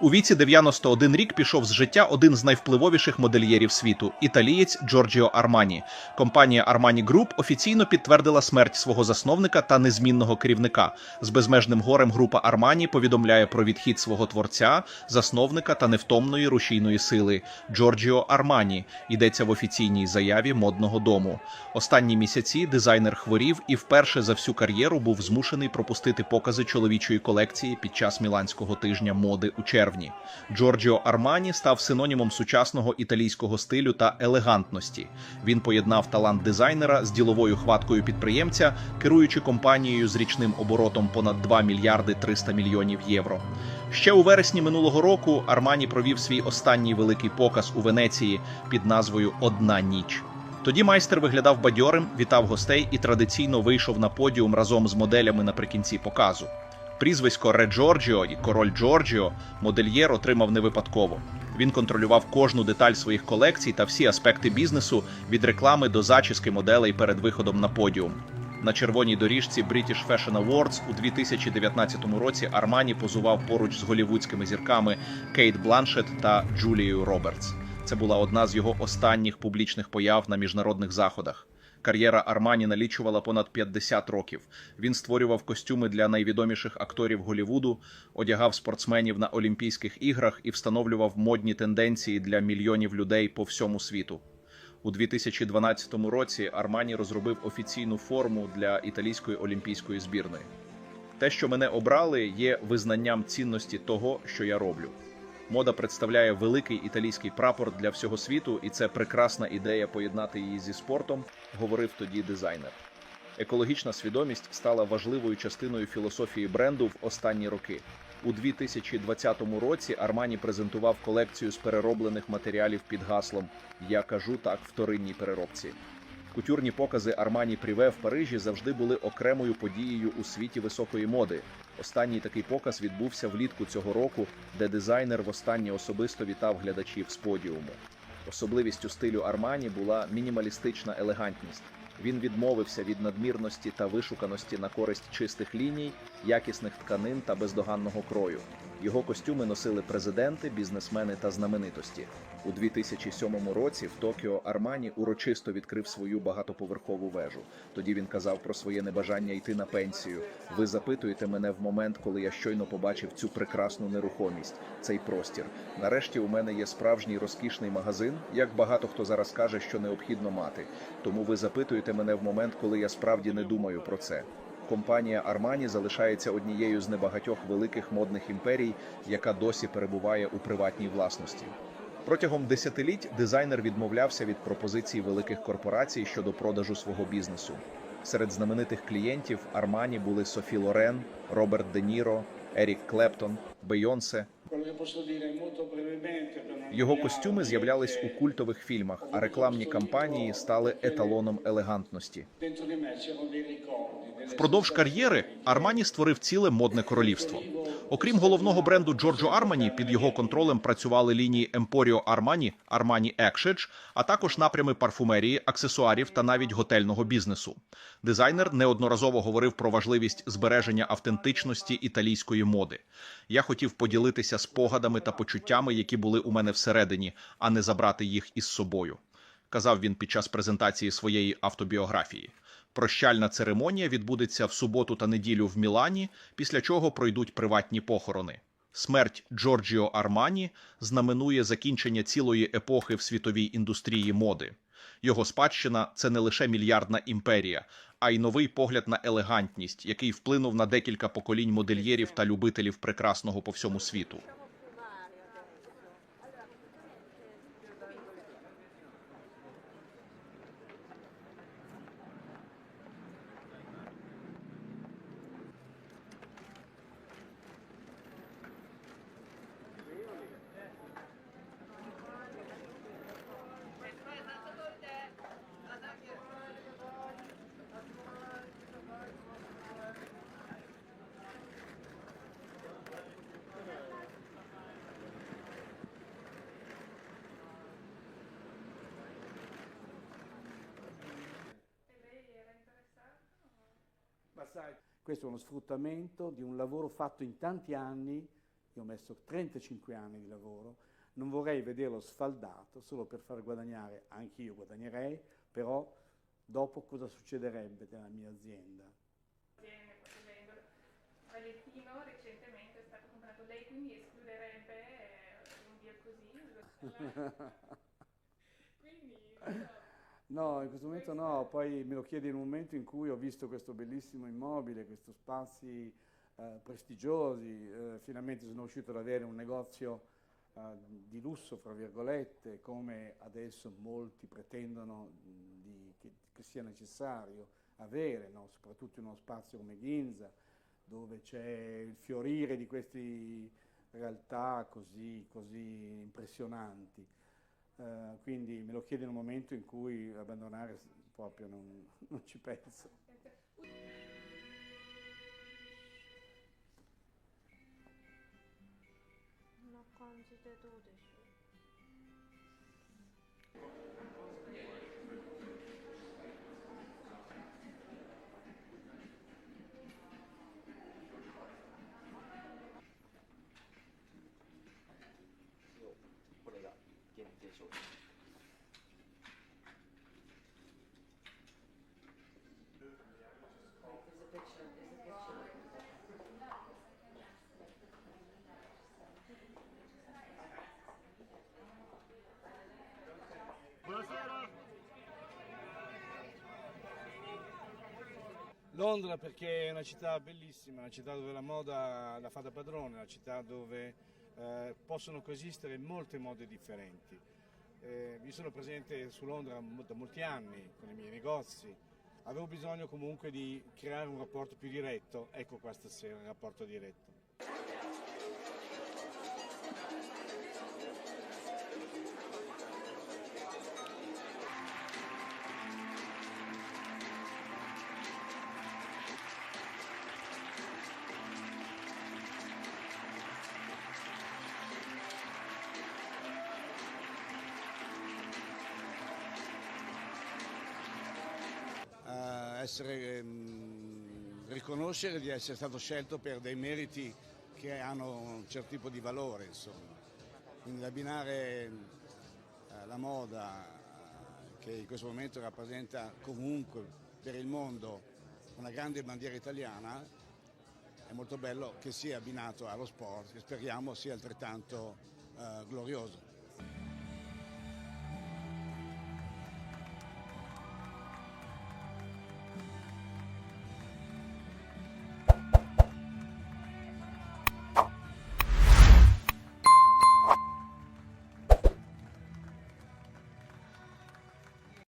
У віці 91 рік пішов з життя один з найвпливовіших модельєрів світу італієць Джорджіо Армані. Компанія Armani Group офіційно підтвердила смерть свого засновника та незмінного керівника. З безмежним горем група Армані повідомляє про відхід свого творця, засновника та невтомної рушійної сили Джорджіо Армані. Йдеться в офіційній заяві модного дому. Останні місяці дизайнер хворів і вперше за всю кар'єру був змушений пропустити покази чоловічої колекції під час міланського тижня моди у червні. Джорджіо Армані став синонімом сучасного італійського стилю та елегантності. Він поєднав талант дизайнера з діловою хваткою підприємця, керуючи компанією з річним оборотом понад 2 мільярди 300 мільйонів євро. Ще у вересні минулого року Армані провів свій останній великий показ у Венеції під назвою Одна ніч. Тоді майстер виглядав бадьорим, вітав гостей і традиційно вийшов на подіум разом з моделями наприкінці показу. Прізвисько Ре Джорджіо і король Джорджіо модельєр отримав не випадково. Він контролював кожну деталь своїх колекцій та всі аспекти бізнесу від реклами до зачіски моделей перед виходом на подіум. На червоній доріжці British Fashion Awards у 2019 році Армані позував поруч з голівудськими зірками Кейт Бланшет та Джулією Робертс. Це була одна з його останніх публічних появ на міжнародних заходах. Кар'єра Армані налічувала понад 50 років. Він створював костюми для найвідоміших акторів Голівуду, одягав спортсменів на Олімпійських іграх і встановлював модні тенденції для мільйонів людей по всьому світу. У 2012 році Армані розробив офіційну форму для італійської олімпійської збірної. Те, що мене обрали, є визнанням цінності того, що я роблю. Мода представляє великий італійський прапор для всього світу, і це прекрасна ідея поєднати її зі спортом, говорив тоді дизайнер. Екологічна свідомість стала важливою частиною філософії бренду в останні роки. У 2020 році Армані презентував колекцію з перероблених матеріалів під гаслом Я кажу так вторинній переробці. Кутюрні покази Армані Пріве в Парижі завжди були окремою подією у світі високої моди. Останній такий показ відбувся влітку цього року, де дизайнер востаннє особисто вітав глядачів з подіуму. Особливістю стилю Армані була мінімалістична елегантність. Він відмовився від надмірності та вишуканості на користь чистих ліній, якісних тканин та бездоганного крою. Його костюми носили президенти, бізнесмени та знаменитості. У 2007 році в Токіо Армані урочисто відкрив свою багатоповерхову вежу. Тоді він казав про своє небажання йти на пенсію. Ви запитуєте мене в момент, коли я щойно побачив цю прекрасну нерухомість, цей простір. Нарешті у мене є справжній розкішний магазин, як багато хто зараз каже, що необхідно мати. Тому ви запитуєте мене в момент, коли я справді не думаю про це. Компанія Армані залишається однією з небагатьох великих модних імперій, яка досі перебуває у приватній власності. Протягом десятиліть дизайнер відмовлявся від пропозицій великих корпорацій щодо продажу свого бізнесу. Серед знаменитих клієнтів Армані були Софі Лорен, Роберт Де Ніро, Ерік Клептон, Бейонсе. Його костюми з'являлись у культових фільмах, а рекламні кампанії стали еталоном елегантності. Впродовж кар'єри Армані створив ціле модне королівство. Окрім головного бренду Джорджо Армані, під його контролем працювали лінії Емпоріо Армані, Армані Екшедж, а також напрями парфумерії, аксесуарів та навіть готельного бізнесу. Дизайнер неодноразово говорив про важливість збереження автентичності італійської моди. Я хотів поділитися спогадами та почуттями, які були у мене всередині, а не забрати їх із собою. Казав він під час презентації своєї автобіографії. Прощальна церемонія відбудеться в суботу та неділю в Мілані, після чого пройдуть приватні похорони. Смерть Джорджіо Армані знаменує закінчення цілої епохи в світовій індустрії моди. Його спадщина це не лише мільярдна імперія, а й новий погляд на елегантність, який вплинув на декілька поколінь модельєрів та любителів прекрасного по всьому світу. Sai, questo è uno sfruttamento di un lavoro fatto in tanti anni Io ho messo 35 anni di lavoro, non vorrei vederlo sfaldato solo per far guadagnare, anche io guadagnerei, però dopo cosa succederebbe nella mia azienda? Valentino recentemente è stato comprato, lei quindi escluderebbe eh, un deal così? quindi. No, in questo momento no, poi me lo chiede in un momento in cui ho visto questo bellissimo immobile, questi spazi eh, prestigiosi, eh, finalmente sono riuscito ad avere un negozio eh, di lusso, fra virgolette, come adesso molti pretendono di- che, che sia necessario avere, no? soprattutto in uno spazio come Ginza, dove c'è il fiorire di queste realtà così, così impressionanti. Eh, quindi me lo chiede in un momento in cui abbandonare s- proprio non, non ci penso.こんな感じでどうでしょう faccio Buonasera. Londra perché è una città bellissima, una città dove la moda la fa da padrone, una città dove eh, possono coesistere molte mode differenti. Eh, io sono presente su Londra da molti anni con i miei negozi, avevo bisogno comunque di creare un rapporto più diretto, ecco qua stasera il rapporto diretto. Essere, ehm, riconoscere di essere stato scelto per dei meriti che hanno un certo tipo di valore, insomma. Quindi abbinare eh, la moda, eh, che in questo momento rappresenta comunque per il mondo una grande bandiera italiana, è molto bello che sia abbinato allo sport, che speriamo sia altrettanto eh, glorioso.